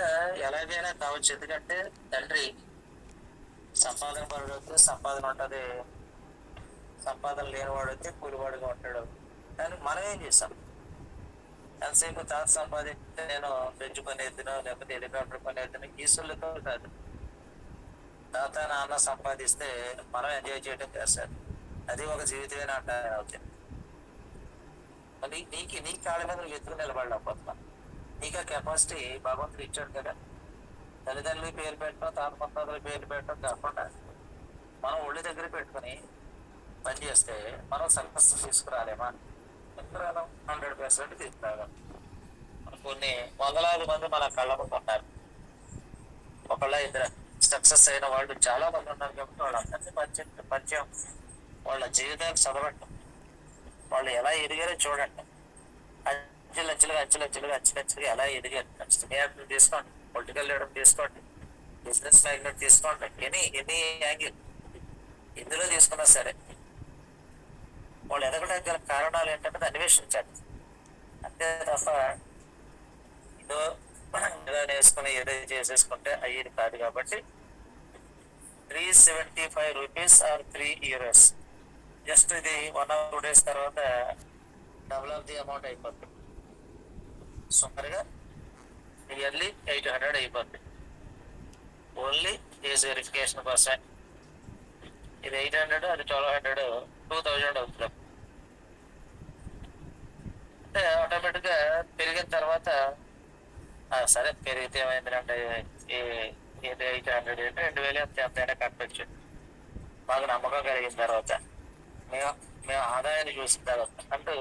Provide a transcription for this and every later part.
గా ఎలాగైనా కావచ్చు. ఎందుకంటే తండ్రి సంపాదన పరుడు అయితే సంపాదన ఉంటుంది. సంపాదన లేనివాడు అయితే కూలివాడుగా ఉంటాడు. కానీ మనం ఏం చేసాం ఎంతసేపు తాత సంపాదిస్తే నేను బెంచ్ పని ఎత్తునో లేకపోతే హెలికాప్టర్ పని ఎత్తునో గీసులతో కాదు. తాత నాన్న సంపాదిస్తే మనం ఎంజాయ్ చేయడం చేస్తారు. అది ఒక జీవితమే అంటారు. అవుతుంది మరి నీకు నీ కాళ్ళ మీద నువ్వు ఎత్తుకు నిలబడలేకపోతున్నా నీకు కెపాసిటీ భగవంతుడు ఇచ్చాడు కదా. తల్లిదండ్రులు పేరు పెట్టడం తాత ముత్తాతల పేరు పెట్టడం కాకుండా మనం ఒళ్ళు దగ్గర పెట్టుకుని పని చేస్తే మనం సక్సెస్ తీసుకురాలేమా? తీసుకురాలేం హండ్రెడ్ పర్సెంట్ తీసుకురాగలం కొన్ని వందలాది మంది మన కళ్ళ ఉన్నారు. ఒకళ్ళ ఇద్దరు సక్సెస్ అయిన వాళ్ళు చాలా మంది ఉన్నారు కాబట్టి వాళ్ళందరినీ పరిచయం పరిచయం వాళ్ళ జీవితానికి చదవటం. వాళ్ళు ఎలా ఎదిగారో చూడండి. అంచెలంచెలుగా అంచెలంచెలుగా అంచెలంచెలుగా ఎలా ఎదిగారు? సినియాట్లు తీసుకోండి పొలిటికల్ లీడర్ తీసుకోండి బిజినెస్ మ్యాగ్నెట్ తీసుకోండి ఎనీ ఎనీ యాంగిల్ ఎందులో తీసుకున్నా సరే వాళ్ళు ఎదగడానికి గల కారణాలు ఏంటంటే అన్వేషించండి అంతే తప్ప ఏదో ఏదో నేర్చుకుని ఏదో చేసేసుకుంటే అయ్యేది కాదు కాబట్టి three seventy five rupees or three years just ఇది వన్ అవర్ టూ డేస్ తర్వాత డబుల్ ఆఫ్ ది అమౌంట్ అయిపోతుంది. సుమారుగా ఇయర్లీ ఎయిట్ హండ్రెడ్ అయిపోతుంది ఓన్లీ ఏజ్ వెరిఫికేషన్ కోసం ఇది ఎయిట్ హండ్రెడ్ అది ట్వెల్వ్ హండ్రెడ్ టూ థౌజండ్ అవుతుంది. అంటే ఆటోమేటిక్గా పెరిగిన తర్వాత సరే పెరిగితే ఏమైందంటే ఇది ఎయిట్ హండ్రెడ్ అంటే రెండు వేలు ఎంత ఎంతైనా కట్టచ్చు మాకు నమ్మకం కలిగిన తర్వాత మేము మేము ఆదాయాన్ని చూసిన తర్వాత అంటూ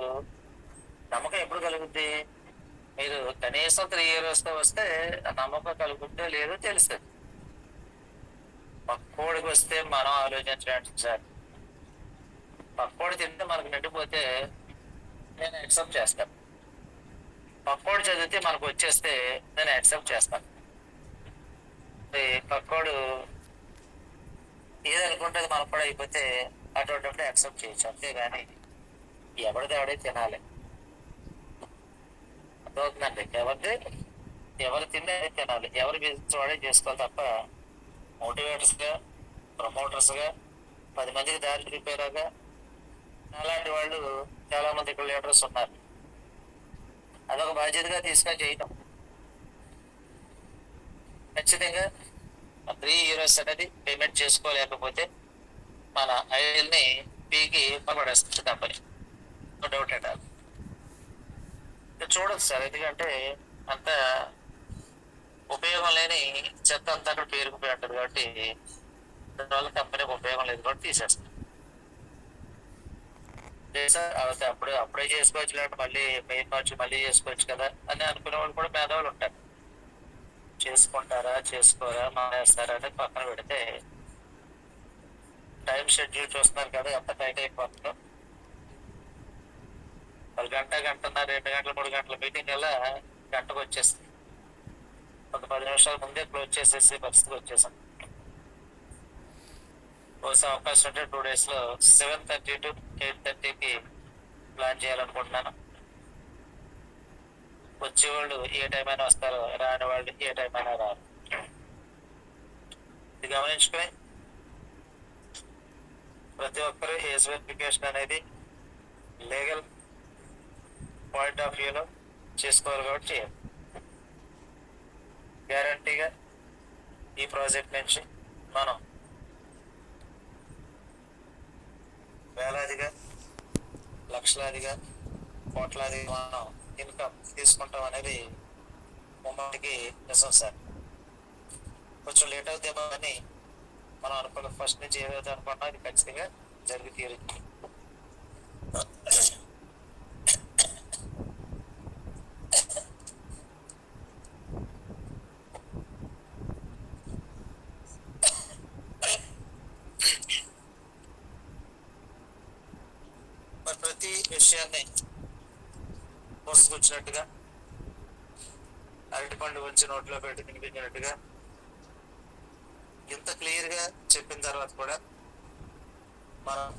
నమ్మకం ఎప్పుడు కలుగుద్ది? మీరు కనీసం త్రీ ఇయర్స్ వస్తే ఆ నమ్మకం కలుగుతుందో లేదో తెలుస్తుంది. పక్కోడికి వస్తే మనం ఆలోచించడానికి సార్. పక్కోడు తింటే మనకు నిండిపోతే నేను యాక్సెప్ట్ చేస్తాను. పక్కోడు చదివితే మనకు వచ్చేస్తే నేను యాక్సెప్ట్ చేస్తాను. పక్కోడు ఏదనుకుంటే మనకు కూడా అయిపోతే అటువంటిప్పుడు యాక్సెప్ట్ చేయొచ్చు. అంతేగాని ఎవరిది ఎవడే తినాలి. అర్థమవుతుందండి ఎవరిది ఎవరు తిండి తినాలి. ఎవరు బిజినెస్ వాడే చేసుకోవాలి తప్ప మోటివేటర్స్గా ప్రమోటర్స్గా పది మందికి దారి చూపేలాగా అలాంటి వాళ్ళు చాలా మంది ఇక్కడ లీడర్స్ ఉన్నారు. అదొక బాధ్యతగా తీసుకొని చేయటం. ఖచ్చితంగా త్రీ ఇయర్స్ అనేది పేమెంట్ చేసుకోలేకపోతే మన ఐఎల్ని పీకి పడేస్తుంది company no doubt at all చూడదు సార్ ఎందుకంటే అంత ఉపయోగం లేని చెత్త అంతా అక్కడ పేరుకుపోయి ఉంటుంది కాబట్టి దానివల్ల కంపెనీకి ఉపయోగం లేదు కాబట్టి తీసేస్తాం. సార్ అయితే అప్పుడే అప్పుడే చేసుకోవచ్చు లేకపోతే మళ్ళీ మెయిన్ మార్చి మళ్ళీ చేసుకోవచ్చు కదా అని అనుకునే వాళ్ళు కూడా పేదవాళ్ళు ఉంటారు. చేసుకుంటారా చేసుకోరా మానేస్తారా అనేది పక్కన పెడితే టైం షెడ్యూల్ చూస్తున్నారు కదా ఎంత టైట్ అయిపోతుందో. వాళ్ళు గంట గంటన్నర రెండు గంటల మూడు గంటల మీటింగ్ వల్ల గంటకు వచ్చేస్తుంది ఒక పది నిమిషాల ముందే క్లోజ్ చేసేసి పరిస్థితికి వచ్చేసాం. బహుశా అవకాశం ఉంటే టూ డేస్లో సెవెన్ థర్టీ టు ఎయిట్ థర్టీకి ప్లాన్ చేయాలనుకుంటున్నాను. వచ్చేవాళ్ళు ఏ టైం అయినా వస్తారు రాని వాళ్ళు ఏ టైం అయినా రారు. ఇది గమనించుకొని ప్రతి ఒక్కరు ఏజ్ వెరిఫికేషన్ అనేది లీగల్ పాయింట్ ఆఫ్ వ్యూలో చేసుకోవాలి కాబట్టి చేయాలి గ్యారంటీగా ఈ ప్రాజెక్ట్ నుంచి మనం వేలాదిగా లక్షలాదిగా కోట్లాదిగా మనం ఇన్కమ్ తీసుకుంటాం అనేది ముమ్మాటికి నిజం సార్. కొంచెం లేట్ అవుతామని మనం అనుకున్న ఫస్ట్ నుంచి ఏదైతే అనుకున్నా అది ఖచ్చితంగా జరిగి తీరుతుంది మరి ప్రతి విషయాన్ని మోసుకొచ్చినట్టుగా అరటిపండు వచ్చి నోట్లో పెట్టి తినిపించినట్టుగా ఇంత క్లియర్గా చెప్పిన తర్వాత కూడా మనం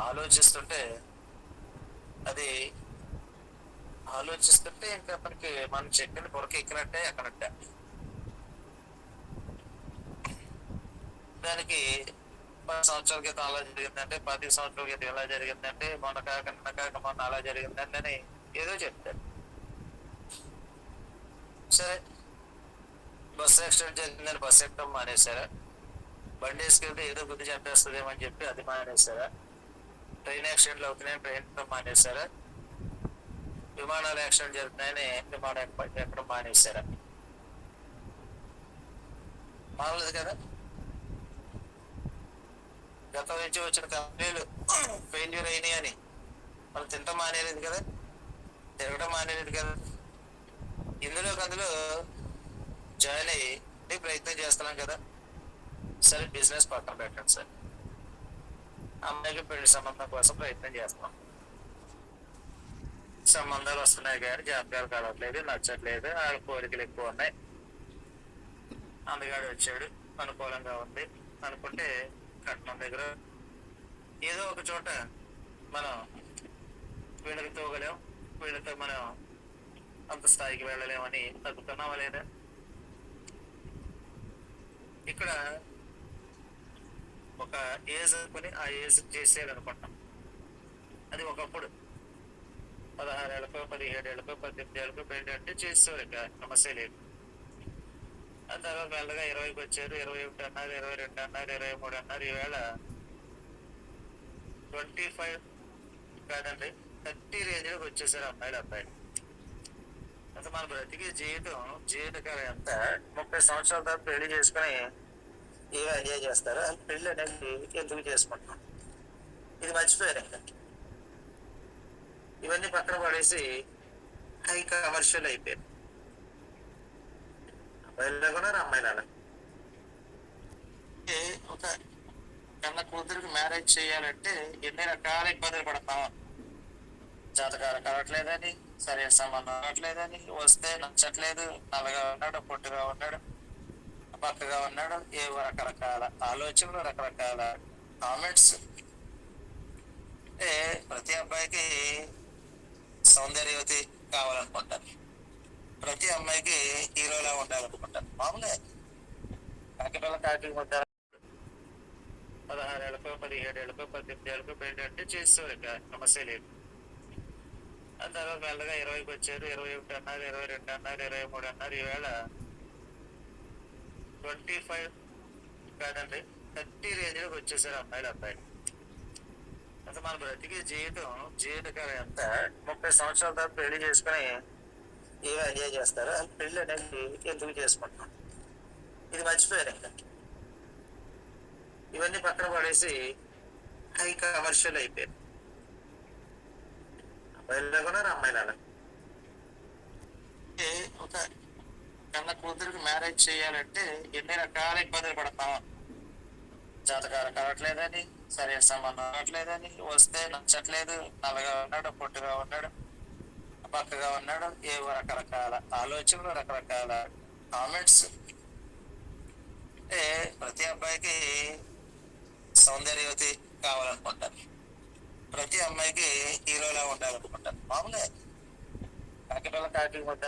ఆలోచిస్తుంటే అది ఆలోచిస్తుంటే ఇంకా మనకి మనం చెప్పిన కొరకు ఎక్కినట్టే ఎక్కనట్టే దానికి పది సంవత్సరాల క్రితం అలా జరిగిందంటే పది సంవత్సరాల క్రితం ఎలా జరిగిందంటే మొన్న కాక నిన్న కాక మొన్న అలా జరిగిందంటే అని ఏదో చెప్తాడు సరే. బస్సు యాక్సిడెంట్ జరిగిందని బస్సు ఎక్కడం మానేశారా? బండి వేసుకెళ్తే ఏదో బుద్ధి చంపేస్తుందేమని అని చెప్పి అది మానేశారా? ట్రైన్ యాక్సిడెంట్లు అవుతున్నాయని ట్రైన్ మానేశారా? విమానాలు యాక్సిడెంట్ జరుగుతున్నాయని విమానం ఎక్క- ఎక్కడం మానేశారా? మానలేదు కదా? గతం నుంచి వచ్చిన కంపెనీలు ఫెయిల్యూర్ అయినాయి అని. వాళ్ళు తింటాం మానేలేదు కదా? తిరగడం మానేలేదు కదా? ఇందులో అందులో జాయిన్ అయ్యి ప్రయత్నం చేస్తున్నాం కదా. సరే బిజినెస్ పక్కన పెట్టండి సార్. అమ్మాయికి పెళ్ళి సంబంధం కోసం ప్రయత్నం చేస్తాం సంబంధాలు వస్తున్నాయి కానీ జాతకాలు కలవట్లేదు నచ్చట్లేదు. వాళ్ళ కోరికలు ఎక్కువ ఉన్నాయి. అందుగాడు వచ్చాడు. అనుకూలంగా ఉంది. అనుకుంటే కట్నం దగ్గర. ఏదో ఒక చోట మనం వీళ్ళకి తోగలేం వీళ్ళతో మనం అంత స్థాయికి వెళ్ళలేమని తగ్గుతున్నావా లేదా? ఇక్కడ ఒక ఏజ్ అనుకుని ఆ ఏజ్ చేసేయాలనుకుంటాం అది ఒకప్పుడు పదహారేళ్ళకో పదిహేడేళ్ళకో పద్దెనిమిది ఏళ్ళకో పెళ్ళి అంటే చేసేవారు ఇక సమస్య లేదు ఆ తర్వాత మెల్లగా ఇరవైకి వచ్చారు. ఇరవై ఒకటి అన్నారు ఇరవై రెండు అన్నారు ఇరవై మూడు అన్నారు. ఈవేళ ట్వంటీ ఫైవ్ కాదండి థర్టీ రేంజ్లోకి వచ్చేసారు అమ్మాయిలు అబ్బాయిలు. అసలు మన బ్రతికే జీవితం జీవితకాలం ఎంత? ముప్పై సంవత్సరాల తర్వాత పెళ్ళి చేసుకుని ఏ ఎంజాయ్ చేస్తారు? అసలు పెళ్ళి అనేది ఎందుకు చేసుకుంటాం ఇది మర్చిపోయారు ఇంకా. ఇవన్నీ పక్కన పడేసి హై కమర్షియల్ అయిపోయారు. అబ్బాయిలా కూడా అమ్మాయిలా ఏ ఒక కన్న కూతురికి మ్యారేజ్ చేయాలంటే ఎన్ని రకాల ఇబ్బందులు పడతాం? జాతకాలు కావట్లేదని సరైన సంబంధం రావట్లేదని వస్తే నచ్చట్లేదు నల్లగా ఉన్నాడు పొట్టుగా ఉన్నాడు పక్కగా ఉన్నాడు ఏవో రకరకాల ఆలోచనలు రకరకాల కామెంట్స్ అంటే ప్రతి అబ్బాయికి సౌందర్యవతి కావాలనుకుంటారు. ప్రతి అమ్మాయికి హీరోలా ఉండాలనుకుంటారు. మామూలే. కాకిపిల్ల కాకి ఉంటారు. పదహారేళ్ళకో పదిహేడేళ్ళకో పద్దెనిమిది ఏళ్ళకో పెళ్ళి అంటే చేస్తారు ఇక. సమస్య లేదు. ఆ తర్వాత మెల్లగా ఇరవైకి వచ్చారు. ఇరవై ఒకటి అన్నారు ఇరవై రెండు అన్నారు ఇరవై మూడు అన్నారు. ఈవేళ ట్వంటీ ఫైవ్ కాదండి థర్టీ రేంజ్లోకి వచ్చేసారు అమ్మాయిలు అబ్బాయిలు. అసలు మన బ్రతికే జీవితం జీవితకాలం ఎంత? ముప్పై సంవత్సరాల తర్వాత పెళ్ళి చేసుకుని ఏ ఎంజాయ్ చేస్తారో అది పెళ్ళి అనేది ఎందుకు చేసుకుంటున్నాం? ఇది మర్చిపోయారు ఇంకా. ఇవన్నీ పక్కన పడేసి హై కమర్షియల్ అయిపోయారు అబ్బాయిలు కూడా అమ్మాయిలు ఏ ఒక కన్న కూతురికి మ్యారేజ్ చేయాలంటే ఎన్ని రకాల ఇబ్బందులు పడతాం? జాతకాలు కావట్లేదని సరైన సంబంధం రావట్లేదని వస్తే నచ్చట్లేదు నల్లగా ఉన్నాడు పొట్టుగా ఉన్నాడు. పక్కగా ఉన్నాడు. ఏవో రకరకాల ఆలోచనలు రకరకాల కామెంట్స్ అంటే ప్రతి అబ్బాయికి సౌందర్యవతి కావాలనుకుంటారు. ప్రతి అమ్మాయికి హీరోలా ఉండాలనుకుంటారు. మామూలే. కాకిపిల్ల కాకి ముద్ద